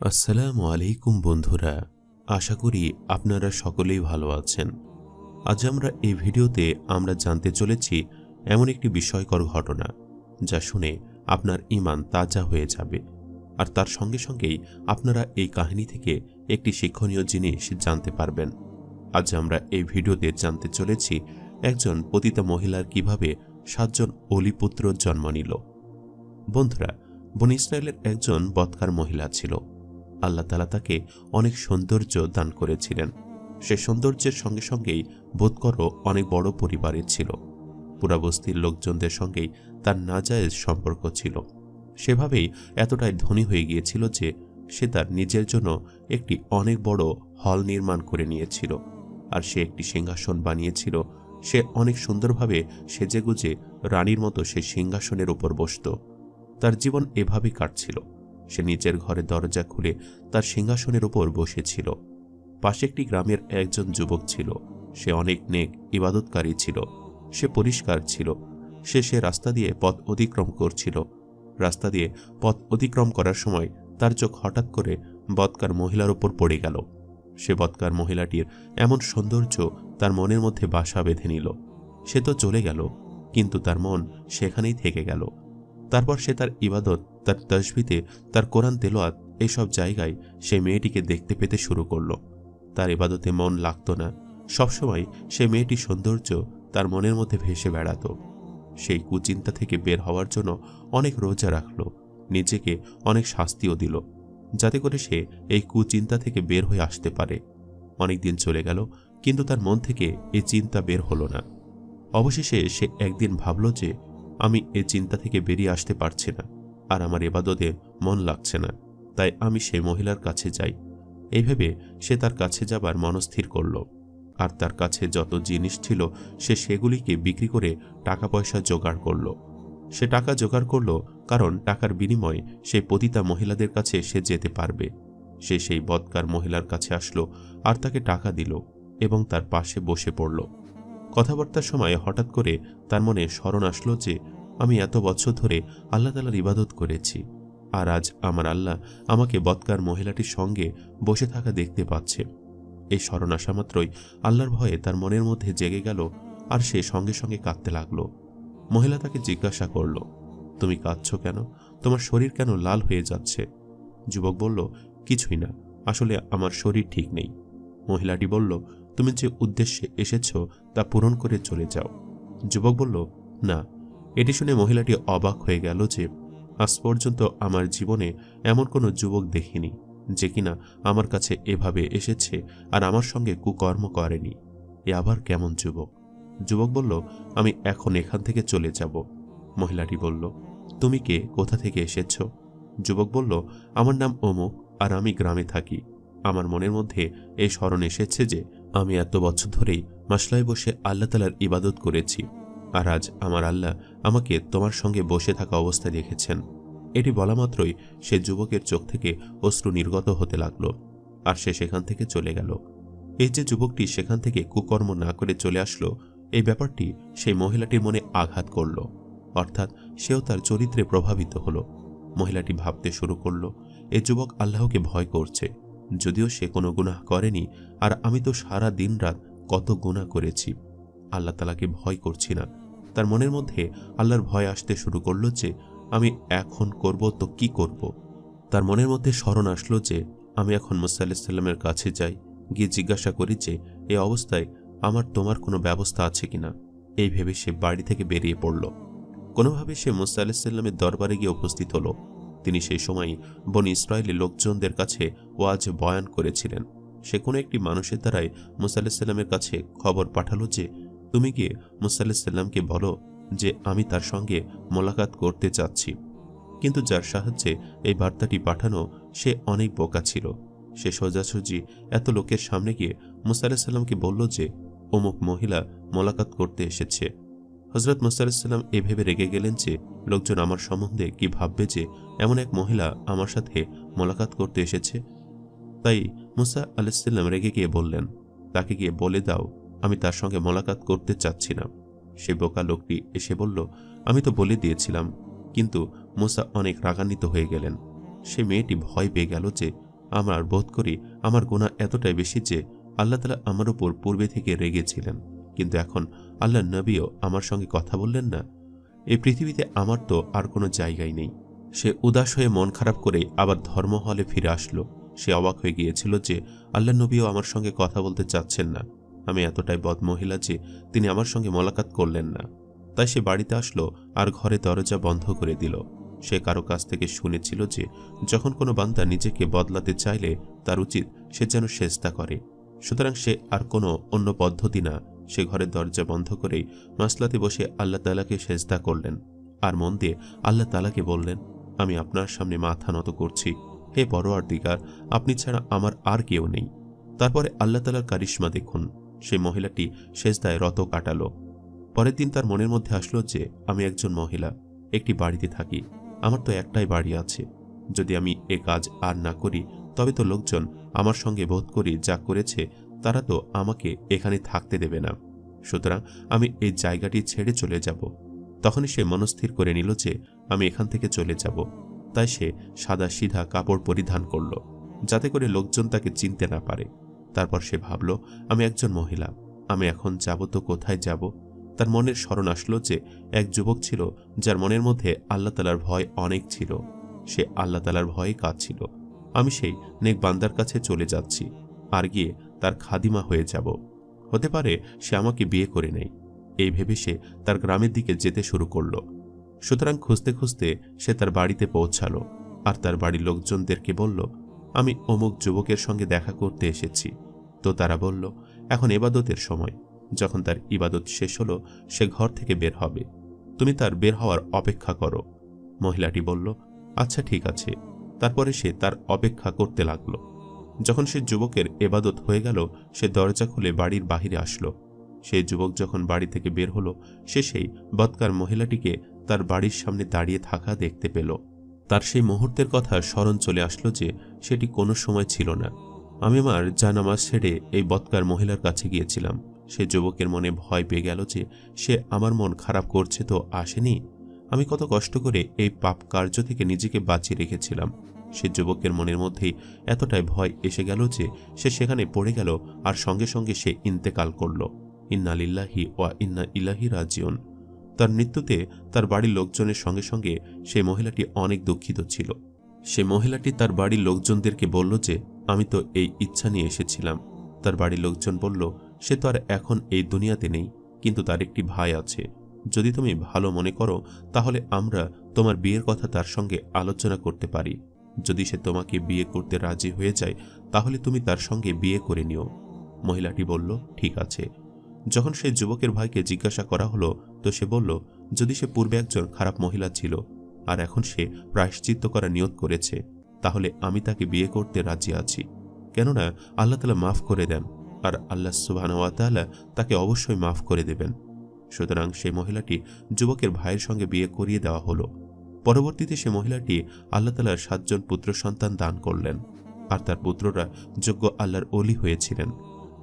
আসসালামু আলাইকুম বন্ধুরা, আশা করি আপনারা সকলেই ভালো আছেন। আজ আমরা এই ভিডিওতে আমরা জানতে চলেছি এমন একটি বিস্ময়কর ঘটনা, যা শুনে আপনার ইমান তাজা হয়ে যাবে। আর তার সঙ্গে সঙ্গেই আপনারা এই কাহিনী থেকে একটি শিক্ষণীয় জিনিস জানতে পারবেন। আজ আমরা এই ভিডিওতে জানতে চলেছি একজন পতিতা মহিলার কীভাবে সাতজন অলিপুত্র জন্ম নিল। বন্ধুরা, বন ইসরায়েলের একজন বৎকার মহিলা ছিল। আল্লাহ তালা তাকে অনেক সৌন্দর্য দান করেছিলেন। সে সৌন্দর্যের সঙ্গে সঙ্গেই বোধকরও অনেক বড় পরিবারের ছিল। পুরা বস্তির লোকজনদের সঙ্গেই তার নাজায়েজ সম্পর্ক ছিল। সেভাবেই এতটাই ধনী হয়ে গিয়েছিল যে সে তার নিজের জন্য একটি অনেক বড় হল নির্মাণ করে নিয়েছিল। আর সে একটি সিংহাসন বানিয়েছিল। সে অনেক সুন্দরভাবে সেজেগুজে রানীর মতো সে সিংহাসনের উপর বসত। তার জীবন এভাবেই কাটছিল। সে নিজের ঘরে দরজা খুলে তার সিংহাসনের উপর বসেছিল। পাশে একটি গ্রামের একজন যুবক ছিল। সে অনেক নেক, ইবাদতকারী ছিল। সে পরিষ্কার ছিল। সে সে রাস্তা দিয়ে পথ অতিক্রম করছিল। রাস্তা দিয়ে পথ অতিক্রম করার সময় তার চোখ হঠাৎ করে বৎকার মহিলার ওপর পড়ে গেল। সে বৎকার মহিলাটির এমন সৌন্দর্য তার মনের মধ্যে বাসা বেঁধে নিল। সে তো চলে গেল, কিন্তু তার মন সেখানেই থেকে গেল। তারপর সে তার ইবাদত তার তসবিতে তার কোরআন তেলোয়াত এসব জায়গায় সে মেয়েটিকে দেখতে পেতে শুরু করল। তার ইবাদতে মন লাগতো না। সবসময় সে মেয়েটির সৌন্দর্য তার মনের মধ্যে ভেসে বেড়াত। সেই কুচিন্তা থেকে বের হওয়ার জন্য অনেক রোজা রাখল। নিজেকে অনেক শাস্তিও দিল, যাতে করে সে এই কুচিন্তা থেকে বের হয়ে আসতে পারে। অনেক দিন চলে গেল, কিন্তু তার মন থেকে এই চিন্তা বের হলো না। অবশেষে সে একদিন ভাবল যে, আমি এ চিন্তা থেকে বেরিয়ে আসতে পারছি না। আর আমার এবাদতে মন লাগছে না, তাই আমি সেই মহিলার কাছে যাই। এইভাবে সে তার কাছে যাবার মনস্থির করল। আর তার কাছে যত জিনিস ছিল, সে সেগুলিকে বিক্রি করে টাকা পয়সা জোগাড় করল। সে টাকা জোগাড় করল কারণ টাকার বিনিময়ে সেই পতিতা মহিলাদের কাছে সে যেতে পারবে। সে সেই বদকার মহিলার কাছে আসলো আর তাকে টাকা দিল এবং তার পাশে বসে পড়ল। কথাবার্তার সময় হঠাৎ করে তার মনে স্মরণ আসলো যে আমি এত বছর ধরে আল্লাহ তালার ইবাদত করেছি, আর আজ আমার আল্লাহ আমাকে বৎকার মহিলাটির সঙ্গে বসে থাকা দেখতে পাচ্ছে। এই স্মরণ আসা মাত্রই আল্লাহর ভয়ে তার মনের মধ্যে জেগে গেল, আর সে সঙ্গে সঙ্গে কাঁদতে লাগল। মহিলা তাকে জিজ্ঞাসা করল, তুমি কাঁদছ কেন? তোমার শরীর কেন লাল হয়ে যাচ্ছে? যুবক বলল, কিছুই না, আসলে আমার শরীর ঠিক নেই। মহিলাটি বলল, তুমি যে উদ্দেশ্যে এসেছ তা পূরণ করে চলে যাও। যুবক বলল, না এটি শুনে মহিলাটি অবাক হয়ে গেল যে আজ পর্যন্ত আমার জীবনে এমন কোনো যুবক দেখিনি যে কিনা আমার কাছে এভাবে এসেছে আর আমার সঙ্গে কুকর্ম করেনি। এ আবার কেমন যুবক? যুবক বলল, আমি এখন এখান থেকে চলে যাব। মহিলাটি বলল, তুমি কে? কোথা থেকে এসেছ? যুবক বলল, আমার নাম অমুক আর আমি গ্রামে থাকি। আমার মনের মধ্যে এই স্মরণ এসেছে যে আমি এত বছর ধরেই মাসলায় বসে আল্লাহ তালার ইবাদত করেছি। আর আজ আমার আল্লাহ আমাকে তোমার সঙ্গে বসে থাকা অবস্থায় রেখেছেন এটি বলা মাত্রই সে যুবকের চোখ থেকে অশ্রু নির্গত হতে লাগল আর সে সেখান থেকে চলে গেল। এই যে যুবকটি সেখান থেকে কুকর্ম না করে চলে আসলো, এই ব্যাপারটি সেই মহিলাটির মনে আঘাত করল, অর্থাৎ সেও তার চরিত্রে প্রভাবিত হলো। মহিলাটি ভাবতে শুরু করল, এ যুবক আল্লাহকে ভয় করছে, যদিও সে কোনো গুনাহ করেনি, আর আমি তো সারা দিন রাত কত গুনাহ করেছি। আল্লাহ তালাকে ভয় করছি না। তার মনের মধ্যে আল্লাহর ভয় আসতে শুরু করল যে, আমি এখন করব তো কি করব। তার মনের মধ্যে স্মরণ আসলো যে, আমি এখন মুসা আলাহিসাল্লামের কাছে যাই, গিয়ে জিজ্ঞাসা করি যে এই অবস্থায় আমার তোমার কোনো ব্যবস্থা আছে কিনা এই ভেবে সে বাড়ি থেকে বেরিয়ে পড়ল। কোনোভাবে সে মুসা আলাহিসাল্লামের দরবারে গিয়ে উপস্থিত হলো। তিনি সেই সময় বন ইসরায়েলি লোকজনদের কাছে ওয়াজ বয়ান করেছিলেন। সে কোনো একটি মানুষের দ্বারাই মুসা আলাহিসাল্লামের কাছে খবর পাঠালো যে তুমি গিয়ে মুসা আলাহিসাল্লামকে বলো যে আমি তার সঙ্গে মোলাকাত করতে চাচ্ছি? কিন্তু যার সাহায্যে এই বার্তাটি পাঠানো, সে অনেক বোকা ছিল। সে সোজাসুজি এত লোকের সামনে গিয়ে মুসা আলাহিসাল্লামকে বলল যে, অমুক মহিলা মোলাকাত করতে এসেছে। হজরত মুসা আলাহিসাল্লাম এ ভেবে রেগে গেলেন যে, লোকজন আমার সম্বন্ধে কি ভাববে যে, এমন এক মহিলা আমার সাথে মোলাকাত করতে এসেছে? তাই মুসা আলাহিসাল্লাম রেগে গিয়ে বললেন, তাকে গিয়ে বলে দাও আমি তার সঙ্গে মোলাকাত করতে চাচ্ছি না সে বোকা লোকটি এসে বলল, আমি তো বলে দিয়েছিলাম, কিন্তু মোসা অনেক রাগান্বিত হয়ে গেলেন। সে মেয়েটি ভয় পেয়ে গেল যে আমার বোধ করি আমার গোনা এতটাই বেশি যে আল্লাহ তালা আমার উপর পূর্বে থেকে রেগেছিলেন। কিন্তু এখন আল্লাহ নবীও আমার সঙ্গে কথা বললেন না। এই পৃথিবীতে আমার তো আর কোনো জায়গাই নেই। সে উদাস হয়ে মন খারাপ করে আবার ধর্ম হলে ফিরে আসলো। সে অবাক হয়ে গিয়েছিল যে আল্লাহ নবীও আমার সঙ্গে কথা বলতে চাচ্ছেন না। আমি এতটাই বদমহিলা যে তিনি আমার সঙ্গে মোলাকাত করলেন না। তাই সে বাড়িতে আসলো আর ঘরে দরজা বন্ধ করে দিল। সে কারও কাছ থেকে শুনেছিল যে যখন কোনো বান্দা নিজেকে বদলাতে চাইলে তার উচিত সে যেন সেজদা করে। সুতরাং সে আর কোনো অন্য পদ্ধতি না। সে ঘরের দরজা বন্ধ করেই মাসলাতে বসে আল্লাহ তালাকে সেজদা করলেন আর মন দিয়ে আল্লাহ তালাকে বললেন, আমি আপনার সামনে মাথা নত করছি। হে পরোয়ার দিগার আপনি ছাড়া আমার আর কেউ নেই। তারপরে আল্লাহ তালার কারিশ্মা দেখুন। সেই মহিলাটি সেজদায় রত কাটালো। পরের দিন তার মনের মধ্যে আসলো যে, আমি একজন মহিলা, একটি বাড়িতে থাকি, আমার তো একটাই বাড়ি আছে। যদি আমি এ কাজ আর না করি, তবে তো লোকজন আমার সঙ্গে বোধ করি যা করেছে, তারা তো আমাকে এখানে থাকতে দেবে না। সুতরাং আমি এই জায়গাটি ছেড়ে চলে যাব। তখনই সে মনস্থির করে নিল যে, আমি এখান থেকে চলে যাব। তাই সে সাদা সিধা কাপড় পরিধান করল, যাতে করে লোকজন তাকে চিনতে না পারে। তারপর সে ভাবল, আমি একজন মহিলা, আমি এখন যাব তো কোথায় যাব? তার মনের স্মরণ আসলো যে এক যুবক ছিল যার মনের মধ্যে আল্লাহ তালার ভয় অনেক ছিল। সে আল্লাহ তালার ভয়ে কাঁদছিল। আমি সেই নেক বান্দার কাছে চলে যাচ্ছি, আর গিয়ে তার খাদিমা হয়ে যাব। হতে পারে সে আমাকে বিয়ে করে নেই এই ভেবে সে তার গ্রামের দিকে যেতে শুরু করল। সুতরাং খুঁজতে খুঁজতে সে তার বাড়িতে পৌঁছালো, আর তার বাড়ির লোকজনদেরকে বলল আমি অমুক যুবকের সঙ্গে দেখা করতে এসেছি। তো তারা বলল, এখন এবাদতের সময়। যখন তার ইবাদত শেষ হলো, সে ঘর থেকে বের হবে। তুমি তার বের হওয়ার অপেক্ষা করো। মহিলাটি বলল আচ্ছা ঠিক আছে। তারপরে সে তার অপেক্ষা করতে লাগল। যখন সে যুবকের এবাদত হয়ে গেল, সে দরজা খুলে বাড়ির বাহিরে আসলো। সেই যুবক যখন বাড়ি থেকে বের হলো, সে সেই বৎকার মহিলাটিকে তার বাড়ির সামনে দাঁড়িয়ে থাকা দেখতে পেল। তার সেই মুহূর্তের কথা স্মরণ চলে আসলো যে সেটি কোনো সময় ছিল না। আমি আমার জানামাজ ছেড়ে এই বৎকার মহিলার কাছে গিয়েছিলাম। সে যুবকের মনে ভয় পেয়ে গেল যে সে আমার মন খারাপ করছে তো আসেনি। আমি কত কষ্ট করে এই পাপ কার্য থেকে নিজেকে বাঁচিয়ে রেখেছিলাম। সে যুবকের মনের মধ্যেই এতটাই ভয় এসে গেল যে সে সেখানে পড়ে গেল আর সঙ্গে সঙ্গে সে ইন্তেকাল করল। ইন্না লিল্লাহি ওয়া ইন্না ইলাহি রাজিউন। তার মৃত্যুতে তার বাড়ির লোকজনের সঙ্গে সঙ্গে সেই মহিলাটি অনেক দুঃখিত ছিল। সে মহিলাটি তার বাড়ির লোকজনদেরকে বলল যে, আমি তো এই ইচ্ছা নিয়ে এসেছিলাম। তার বাড়ির লোকজন বলল, সে তো আর এখন এই দুনিয়াতে নেই, কিন্তু তার একটি ভাই আছে। যদি তুমি ভালো মনে করো, তাহলে আমরা তোমার বিয়ের কথা তার সঙ্গে আলোচনা করতে পারি। যদি সে তোমাকে বিয়ে করতে রাজি হয়ে যায়, তাহলে তুমি তার সঙ্গে বিয়ে করে নিও। মহিলাটি বলল, ঠিক আছে। যখন সে যুবকের ভাইকে জিজ্ঞাসা করা হলো, তো সে বলল, যদি সে পূর্বে একজন খারাপ মহিলা ছিল আর এখন সে প্রায়শ্চিত্ত করা নিয়ত করেছে, তাহলে আমি তাকে বিয়ে করতে রাজি আছি। কেননা আল্লাহ তালা মাফ করে দেন, আর আল্লাহ সুবাহানওয়াতালা তাকে অবশ্যই মাফ করে দেবেন। সুতরাং সেই মহিলাটি যুবকের ভাইয়ের সঙ্গে বিয়ে করিয়ে দেওয়া হলো। পরবর্তীতে সে মহিলাটি আল্লাহ তালার সাতজন পুত্র সন্তান দান করলেন, আর তার পুত্ররা যোগ্য আল্লাহর অলি হয়েছিলেন।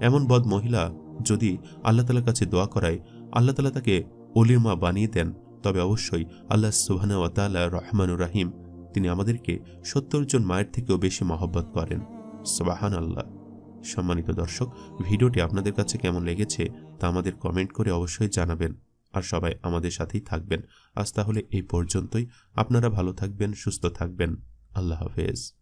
এমন বদ মহিলা যদি আল্লাহ তালার কাছে দোয়া করায়, আল্লাহ তালা তাকে অলির মা বানিয়ে দেন তবে অবশ্যই আল্লাহ সুবাহানওয়াতালা রহমানুর রাহিম। তিনি আমাদেরকে সত্তর জন মায়ের থেকেও বেশি মহব্বত করেন। সবাহান আল্লাহ সম্মানিত দর্শক, ভিডিওটি আপনাদের কাছে কেমন লেগেছে তা আমাদের কমেন্ট করে অবশ্যই জানাবেন। আর সবাই আমাদের সাথেই থাকবেন। আজ তাহলে এই পর্যন্তই। আপনারা ভালো থাকবেন, সুস্থ থাকবেন। আল্লাহ হাফেজ।